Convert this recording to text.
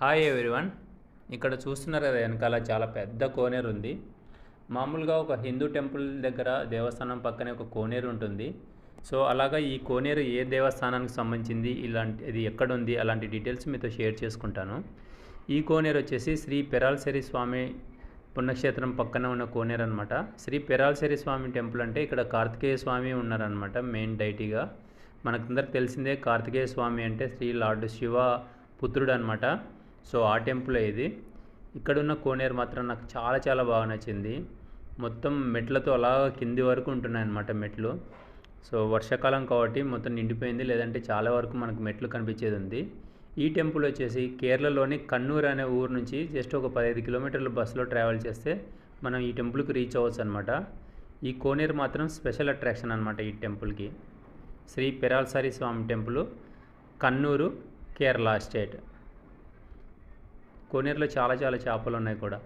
Hi everyone ఇక్కడ చూస్తున్నారు కదా వెనకాల చాలా పెద్ద కోనేరు ఉంది. మామూలుగా ఒక హిందూ టెంపుల్ దగ్గర దేవస్థానం పక్కనే ఒక కోనేరు ఉంటుంది. సో అలాగా ఈ కోనేరు ఏ దేవస్థానానికి సంబంధించింది ఇలాంటి ఇది ఎక్కడ ఉంది అలాంటి డీటెయిల్స్ మీతో షేర్ చేసుకుంటాను. ఈ కోనేరు వచ్చేసి శ్రీ పెరాల్సరి స్వామి పుణ్యక్షేత్రం పక్కన ఉన్న కోనేరు అనమాట శ్రీ పెరాల్సరి స్వామి టెంపుల్ అంటే ఇక్కడ కార్తికేయ స్వామి ఉన్నారనమాట మెయిన్ డైటీగా. మనకందరికి తెలిసిందే కార్తికేయ స్వామి అంటే శ్రీ లార్డు శివ పుత్రుడు అనమాట సో ఆ టెంపులే ఇది. ఇక్కడ ఉన్న కోనేరు మాత్రం నాకు చాలా చాలా బాగా నచ్చింది. మొత్తం మెట్లతో అలా కింది వరకు ఉంటున్నాయి అన్నమాట మెట్లు. సో వర్షాకాలం కాబట్టి మొత్తం నిండిపోయింది. లేదంటే చాలా వరకు మనకు మెట్లు కనిపించేది ఉంది. ఈ టెంపుల్ వచ్చేసి కేరళలోని కన్నూర్ అనే ఊరు నుంచి జస్ట్ ఒక పదహైదు కిలోమీటర్లు బస్సులో ట్రావెల్ చేస్తే మనం ఈ టెంపుల్కి రీచ్ అవ్వచ్చు అనమాట ఈ కోనేరు మాత్రం స్పెషల్ అట్రాక్షన్ అనమాట ఈ టెంపుల్కి. Shri Peralassery Swami temple Kannur Kerala state. కోనేరులో చాలా చాలా చేపలు ఉన్నాయి కూడా.